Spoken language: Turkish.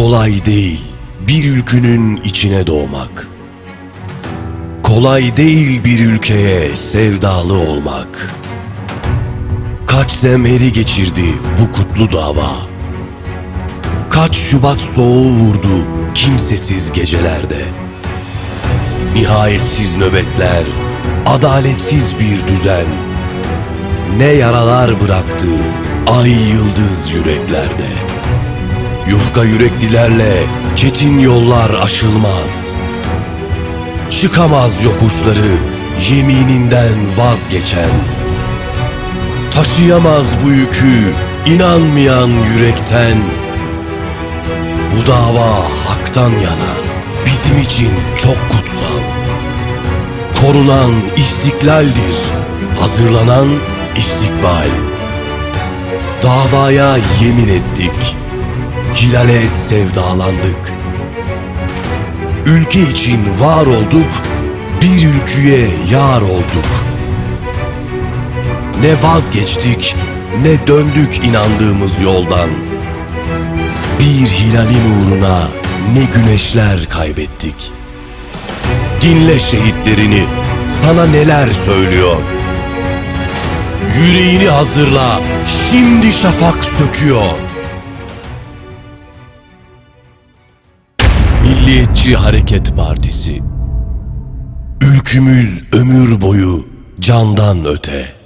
Kolay değil bir ülkünün içine doğmak. Kolay değil bir ülkeye sevdalı olmak. Kaç zemheri geçirdi bu kutlu dava. Kaç Şubat soğuğu vurdu kimsesiz gecelerde. Nihayetsiz nöbetler, adaletsiz bir düzen. Ne yaralar bıraktı ay yıldız yüreklerde. Yufka yüreklilerle çetin yollar aşılmaz. Çıkamaz yokuşları yemininden vazgeçen. Taşıyamaz bu yükü inanmayan yürekten. Bu dava haktan yana bizim için çok kutsal. Korunan istiklaldir, hazırlanan istikbal. Davaya yemin ettik, hilale sevdalandık. Ülke için var olduk, bir ülküye yar olduk. Ne vazgeçtik, ne döndük inandığımız yoldan. Bir hilalin uğruna ne güneşler kaybettik. Dinle şehitlerini, sana neler söylüyor. Yüreğini hazırla, şimdi şafak söküyor. Milliyetçi Hareket Partisi Ülkümüz ömür boyu candan öte.